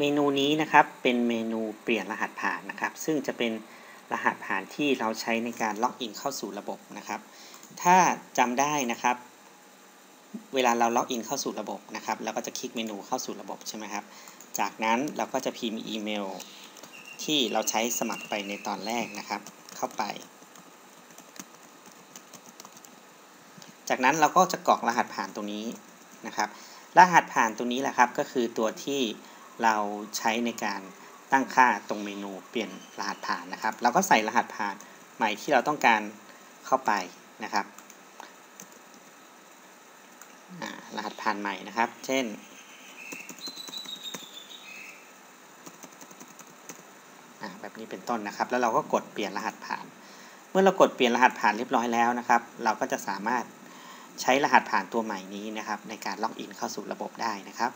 เมนูนี้นะครับเป็นเมนูเปลี่ยนรหัสผ่านนะครับ ซึ่งจะเป็นรหัสผ่านที่เราใช้ในการล็อกอินเข้าสู่ระบบนะครับ ถ้าจำได้นะครับ เวลาเราล็อกอินเข้าสู่ระบบนะครับเราก็จะคลิกเมนูเข้าสู่ระบบใช่ไหมครับ จากนั้นเราก็จะพิมพ์อีเมล ที่เราใช้สมัครไปในตอนแรกนะครับ เข้าไป จากนั้นเราก็จะกรอกรหัสผ่านตรงนี้นะครับ รหัสผ่านตรงนี้แหละครับก็คือตัวที่ เราใช้ในการตั้งค่าตรงเมนูเปลี่ยนรหัสผ่านนะครับ เราก็ใส่รหัสผ่านใหม่ที่เราต้องการเข้าไปนะครับรหัสผ่านใหม่นะครับ เช่น แบบนี้เป็นต้นนะครับ แล้วเราก็กดเปลี่ยนรหัสผ่าน เมื่อเรากดเปลี่ยนรหัสผ่านเรียบร้อยแล้วนะครับ เราก็จะสามารถใช้รหัสผ่านตัวใหม่นี้นะครับ ในการล็อกอินเข้าสู่ระบบได้นะครับ